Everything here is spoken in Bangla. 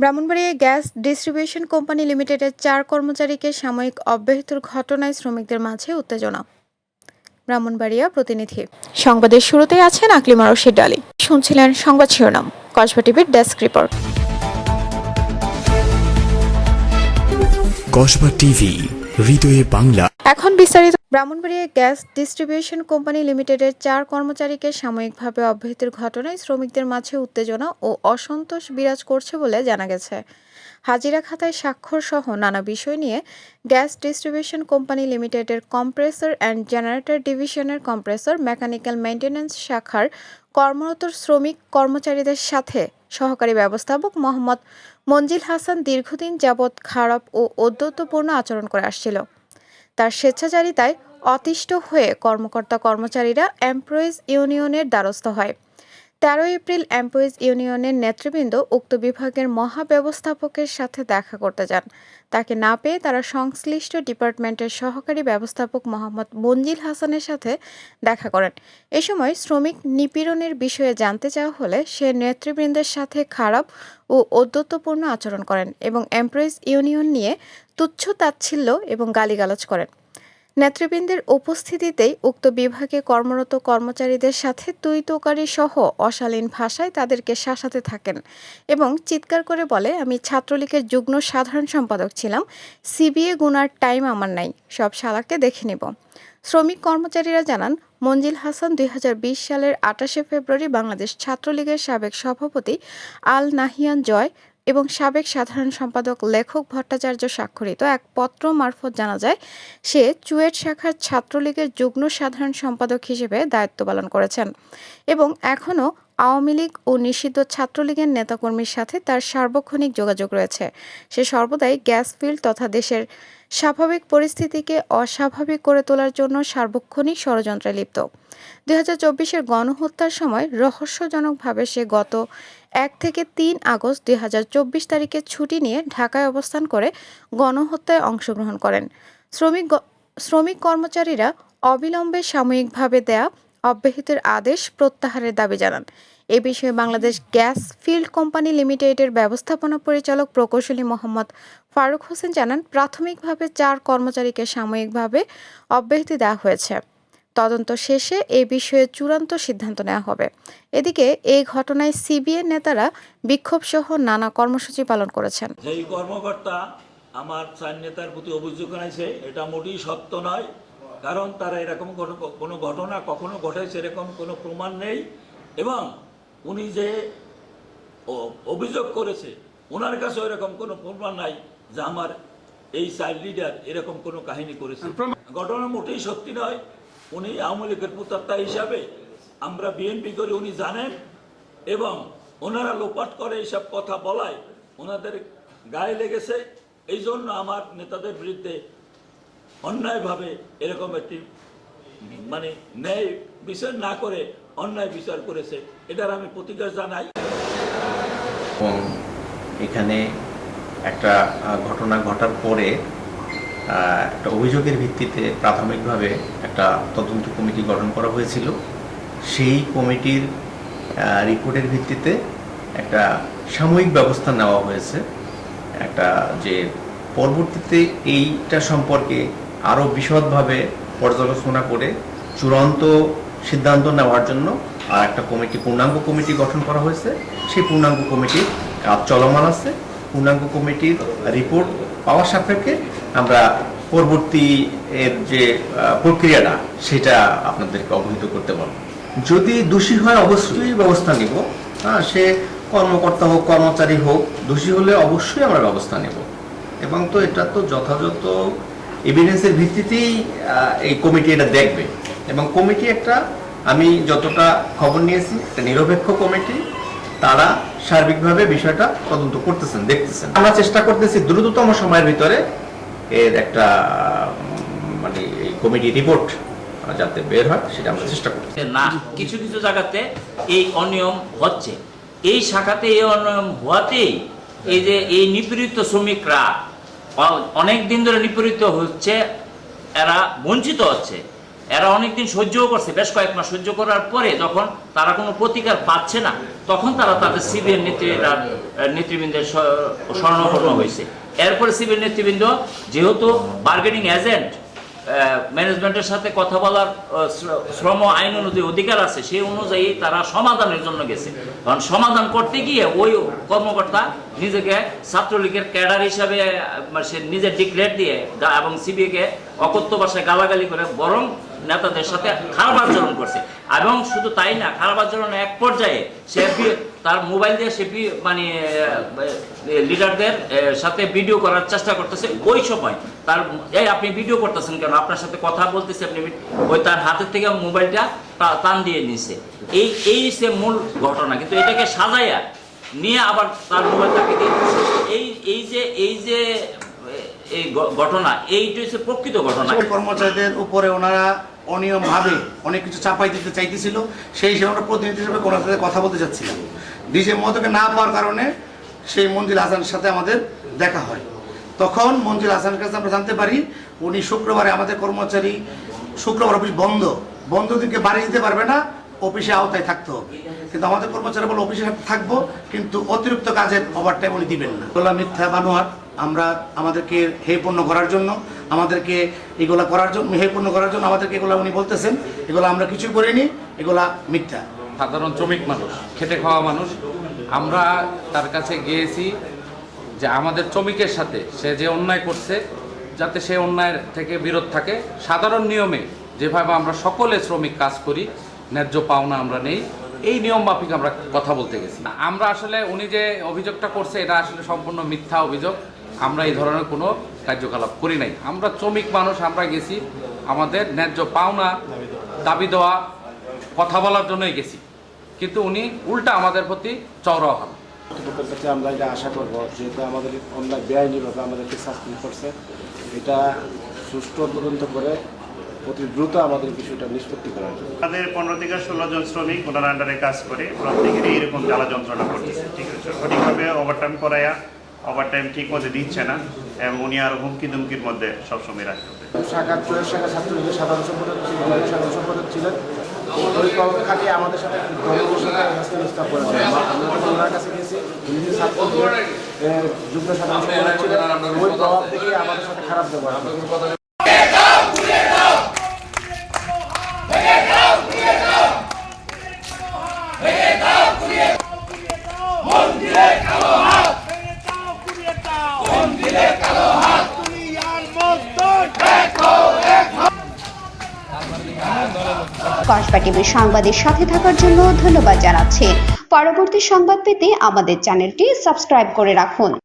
ব্রাহ্মণবাড়িয়ায় গ্যাস ডিস্ট্রিবিউশন কোম্পানি লিমিটেডের চার কর্মচারীকে সাময়িক অব্যাহতির ঘটনায় শ্রমিকদের মাঝে উত্তেজনা। ব্রাহ্মণবাড়িয়া প্রতিনিধি। সংবাদের শুরুতেই আছেন আকলিমা রশিদ আলী শুনছিলেন সংবাদ শিরোনাম, কসবা টিভির ডেস্ক রিপোর্ট। কসবা টিভি, হৃদয়ে বাংলা। এখন বিস্তারিত ব্রাহ্মণবাড়িয়ায় গ্যাস ডিস্ট্রিবিউশন কোম্পানি লিমিটেডের চার কর্মচারীকে সাময়িকভাবে অব্যাহতির ঘটনায় শ্রমিকদের মাঝে উত্তেজনা ও অসন্তোষ বিরাজ করছে বলে জানা গেছে। হাজিরা খাতায় স্বাক্ষর সহ নানা বিষয় নিয়ে গ্যাস ডিস্ট্রিবিউশন কোম্পানি লিমিটেডের কম্প্রেসর অ্যান্ড জেনারেটর ডিভিশনের কম্প্রেসর মেকানিক্যাল মেইনটেন্যান্স শাখার কর্মরত শ্রমিক কর্মচারীদের সাথে সহকারী ব্যবস্থাপক মোহাম্মদ মঞ্জিল হাসান দীর্ঘদিন যাবৎ খারাপ ও ঔদ্ধত্যপূর্ণ আচরণ করে আসছিল। তার স্বেচ্ছাচারিতায় অতিষ্ঠ হয়ে কর্মকর্তা কর্মচারীরা এমপ্লয়িজ ইউনিয়নের দ্বারস্থ হয়। তেরো এপ্রিল এমপ্লয়িজ ইউনিয়নের নেতৃবৃন্দ উক্ত বিভাগের মহাব্যবস্থাপকের সাথে দেখা করতে যান। তাকে না পেয়ে তারা সংশ্লিষ্ট ডিপার্টমেন্টের সহকারী ব্যবস্থাপক মোহাম্মদ মঞ্জিল হাসানের সাথে দেখা করেন। এ সময় শ্রমিক নিপীড়নের বিষয়ে জানতে চাওয়া হলে সে নেতৃবৃন্দের সাথে খারাপ ও ঔদ্ধত্যপূর্ণ আচরণ করেন এবং এমপ্লয়িজ ইউনিয়ন নিয়ে তুচ্ছ তাচ্ছিল্য এবং গালিগালাজ করেন। নেতৃবৃন্দের উপস্থিতিতেই উক্ত বিভাগে কর্মরত কর্মচারীদের সাথে তুই তোকারি সহ অশালীন ভাষায় তাদেরকে শাসাতে থাকেন এবং চিৎকার করে বলে, আমি ছাত্রলীগের যুগ্ম সাধারণ সম্পাদক ছিলাম, সিবিএ গুনার টাইম আমার নাই, সব শালাকে দেখে নিব। শ্রমিক কর্মচারীরা জানান, মঞ্জিল হাসান দুই হাজার বিশ সালের আটাশে ফেব্রুয়ারি বাংলাদেশ ছাত্রলীগের সাবেক সভাপতি আল নাহিয়ান জয় এবং সাবেক সাধারণ সম্পাদক লেখক ভট্টাচার্য স্বাক্ষরিত এক পত্র মারফত জানা যায়, সে চুয়েট শাখার ছাত্রলীগের যুগ্ম সাধারণ সম্পাদক হিসেবে দায়িত্ব পালন করেছেন এবং এখনও আওয়ামী লীগ ও নিষিদ্ধ ছাত্রলীগের নেতাকর্মীর সাথে তার সার্বক্ষণিক যোগাযোগ রয়েছে। সে সর্বদাই গ্যাস, ফিল্ড তথা দেশের স্বাভাবিক পরিস্থিতিকে অস্বাভাবিক করে তোলার জন্য সার্বক্ষণিক ষড়যন্ত্রে লিপ্ত। দুই হাজার চব্বিশের গণহত্যার সময় রহস্যজনকভাবে সে গত এক থেকে তিন আগস্ট দুই হাজার চব্বিশ তারিখে ছুটি নিয়ে ঢাকায় অবস্থান করে গণহত্যায় অংশগ্রহণ করেন। শ্রমিক শ্রমিক কর্মচারীরা অবিলম্বে সাময়িকভাবে দেয়া অব্যাহতির আদেশ প্রত্যাহারের দাবি জানান। এ বিষয়ে বাংলাদেশ গ্যাস ফিল্ড কোম্পানি লিমিটেডের ব্যবস্থাপনা পরিচালক প্রকৌশলী মোহাম্মদ ফারুক হোসেন জানান, প্রাথমিকভাবে চার কর্মচারীকে সাময়িকভাবে অব্যাহতি দেওয়া হয়েছে। তদন্ত শেষে এ বিষয়ে চূড়ান্ত সিদ্ধান্ত নেওয়া হবে। এদিকে এই ঘটনায় সিবিএর নেতারা বিক্ষোভসহ নানা কর্মসূচি পালন করেছেন। যেই কর্মকর্তা আমার চার নেতার প্রতি অভিযোগ জানাইছে, এটা মোটেই সত্য নয়। কারণ তারা এরকম কোনো কোনো ঘটনা কখনো ঘটেছে এরকম কোনো প্রমাণ নেই। এবং উনি যে অভিযোগ করেছে ওনার কাছে এরকম কোনো প্রমাণ নাই যে আমার এই চাইল্ড লিডার এরকম কোনো কাহিনী করেছে। ঘটনা মোটেই সত্যি নয়। উনি আওয়ামী লীগের পুতাত্তা হিসাবে আমরা বিএনপি করে উনি জানেন। এবং ওনারা লোপাট করে এইসব কথা বলায়। ওনাদের গায়ে লেগেছে। এই জন্য আমার নেতাদের বিরুদ্ধে অন্যায়ভাবে এরকম একটি মানে ন্যায় বিচার না করে অন্যায় বিচার করেছে, এটার আমি প্রতিকার জানাই। এবং এখানে একটা ঘটনা ঘটার পরে একটা অভিযোগের ভিত্তিতে প্রাথমিকভাবে একটা তদন্ত কমিটি গঠন করা হয়েছিল। সেই কমিটির রিপোর্টের ভিত্তিতে একটা সাময়িক ব্যবস্থা নেওয়া হয়েছে। একটা যে পরবর্তীতে এইটা সম্পর্কে আরও বিশদভাবে পর্যালোচনা করে চূড়ান্ত সিদ্ধান্ত নেওয়ার জন্য আর একটা কমিটি, পূর্ণাঙ্গ কমিটি গঠন করা হয়েছে। সেই পূর্ণাঙ্গ কমিটির কাজ চলমান আছে। পূর্ণাঙ্গ কমিটির রিপোর্ট পাওয়ার সাপেক্ষে আমরা পরবর্তী এর যে প্রক্রিয়াটা, সেটা আপনাদেরকে অবহিত করতে পারব। যদি দোষী হয়, অবশ্যই ব্যবস্থা নিব। হ্যাঁ সে কর্মকর্তা হোক, কর্মচারী হোক, দোষী হলে অবশ্যই আমরা ব্যবস্থা নেব। এবং তো এটা তো যথাযথ এভিডেন্সের ভিত্তিতেই এই কমিটি এটা দেখবে। এবং কমিটি একটা, আমি যতটা খবর নিয়েছি, একটা নিরপেক্ষ কমিটি, তারা সার্বিকভাবে বিষয়টা তদন্ত করতেছেন, দেখতেছেন। আমরা চেষ্টা করতেছি দ্রুততম সময়ের ভিতরে এর একটা মানে এই কমিটি রিপোর্ট যাতে বের হয়, সেটা আমরা চেষ্টা করছি না কিছু কিছু জায়গাতে এই অনিয়ম হচ্ছে। এই শাখাতে এই অনিয়ম হওয়াতেই এই যে এই নিপীড়িত অনেক দিন ধরে নিপীড়িত হচ্ছে, এরা বঞ্চিত হচ্ছে। এরা অনেকদিন সহ্যও করছে, বেশ কয়েক মাস সহ্য করার পরে যখন তারা কোনো প্রতিকার পাচ্ছে না, তখন তারা তাদের সিবিএর নেত্রীরা নেতৃবৃন্দের স্বর্ণপূর্ণ হয়েছে। এরপরে সিবিএর নেতৃবৃন্দ যেহেতু বার্গেনিং এজেন্ট ম্যানেজমেন্টের সাথে কথা বলার শ্রম আইন অনুযায়ী অধিকার আছে, সেই অনুযায়ী তারা সমাধানের জন্য গেছে। কারণ সমাধান করতে গিয়ে ওই কর্মকর্তা নিজেকে ছাত্রলীগের ক্যাডার হিসাবে মানে সে নিজের ডিক্লেয়ার দিয়ে এবং সিবিআইকে অকথ্য ভাষায় গালাগালি করে বরং নেতাদের সাথে খারাপ আচরণ করছে। এবং শুধু তাই না, খারাপ আচরণ এক পর্যায়ে সে তার মোবাইল দিয়ে সে মানে লিডারদের সাথে ভিডিও করার চেষ্টা করতেছে। ওই সময় তার, এই আপনি ভিডিও করতেছেন কেন? আপনার সাথে কথা বলতেছে আপনি, ওই তার হাতের থেকে মোবাইলটা টান দিয়ে নিছে। এই এই সে মূল ঘটনা, কিন্তু এটাকে সাজাইয়া নিয়ে আবার তার মোবাইল তাকে দিয়ে এই এই যে এই যে এই ঘটনা, এইটা হচ্ছে প্রকৃত ঘটনা। কর্মচারীদের উপরে ওনারা অনিয়মভাবে অনেক কিছু চাপাই দিতে চাইতেছিল, সেই হিসেবে আমরা প্রতিনিধি হিসেবে কোনো সাথে কথা বলতে চাচ্ছিলাম। ডিজে মহতকে না পাওয়ার কারণে সেই মঞ্জিল হাসানের সাথে আমাদের দেখা হয়। তখন মঞ্জিল হাসানের কাছে আমরা জানতে পারি, উনি শুক্রবারে আমাদের কর্মচারী, শুক্রবার অফিস বন্ধ। বন্ধ দিনকে বাড়ি দিতে পারবে না অফিসে আওতায় থাকতে হবে। কিন্তু আমাদের কর্মচারী বলে, অফিসে থাকব, কিন্তু অতিরিক্ত কাজের ওভারটাইম উনি দিবেন না। এগুলা মিথ্যা বানোয়ার আমরা আমাদেরকে হেপূর্ণ করার জন্য, আমাদেরকে এগুলা করার জন্য হেপূর্ণ করার জন্য আমাদেরকে এগুলা উনি বলতেছেন। এগুলো আমরা কিছু করিনি, এগুলা মিথ্যা। সাধারণ শ্রমিক মানুষ, খেটে খাওয়া মানুষ। আমরা তার কাছে গিয়েছি যে আমাদের শ্রমিকের সাথে সে যে অন্যায় করছে, যাতে সে অন্যায়ের থেকে বিরত থাকে। সাধারণ নিয়মে যেভাবে আমরা সকলে শ্রমিক কাজ করি, ন্যায্য পাওনা আমরা নেই। এই নিয়ম মাফিক আমরা কথা বলতে গেছি। আমরা আসলে উনি যে অভিযোগটা করছে, এটা আসলে সম্পূর্ণ মিথ্যা অভিযোগ। আমরা এই ধরনের কোনো কার্যকলাপ করি নাই। আমরা শ্রমিক মানুষ, আমরা গেছি আমাদের ন্যায্য পাওনা দাবি দেওয়া, কথা বলার জন্যই গেছি। কিন্তু উনি উল্টা আমাদের প্রতি চওড়া হন। কর্তৃপক্ষের কাছে আমরা এটা আশা করব যেহেতু আমাদের অন্যায় বেআইনিভাবে আমাদেরকে সাসপেন্ড করছে এটা সুষ্ঠু তদন্ত করে অতি দ্রুত আমাদের বিষয়টা নিষ্পত্তি করার জন্য। আমাদের পনেরো থেকে ষোলো জন শ্রমিক ওনার আন্ডারে কাজ করে প্রত্যেকেরই এরকম জ্বালা যন্ত্রণা করতেছে। ঠিক আছে সঠিকভাবে ওভারটাইম করায়া ওভারটাইম ঠিক মতো দিচ্ছে না এবং উনি আর হুমকি দুমকির মধ্যে সবসময় রাখতে শাখার চয়ের শাখা ছাত্রলীগের সাধারণ সম্পাদক ছিলেন সাধারণ সম্পাদক ছিলেন। ওই আমাদের সাথে ধর্মের সাথে হেস্তনেস্তা করেছে আমরা যুগ্ম সাধারণ ওই প্রভাব থেকে আমাদের সাথে খারাপ ব্যবহার কসবা টিভির সংবাদের সাথে থাকার জন্য ধন্যবাদ জানাচ্ছি। পরবর্তী সংবাদ পেতে আমাদের চ্যানেলটি সাবস্ক্রাইব করে রাখুন।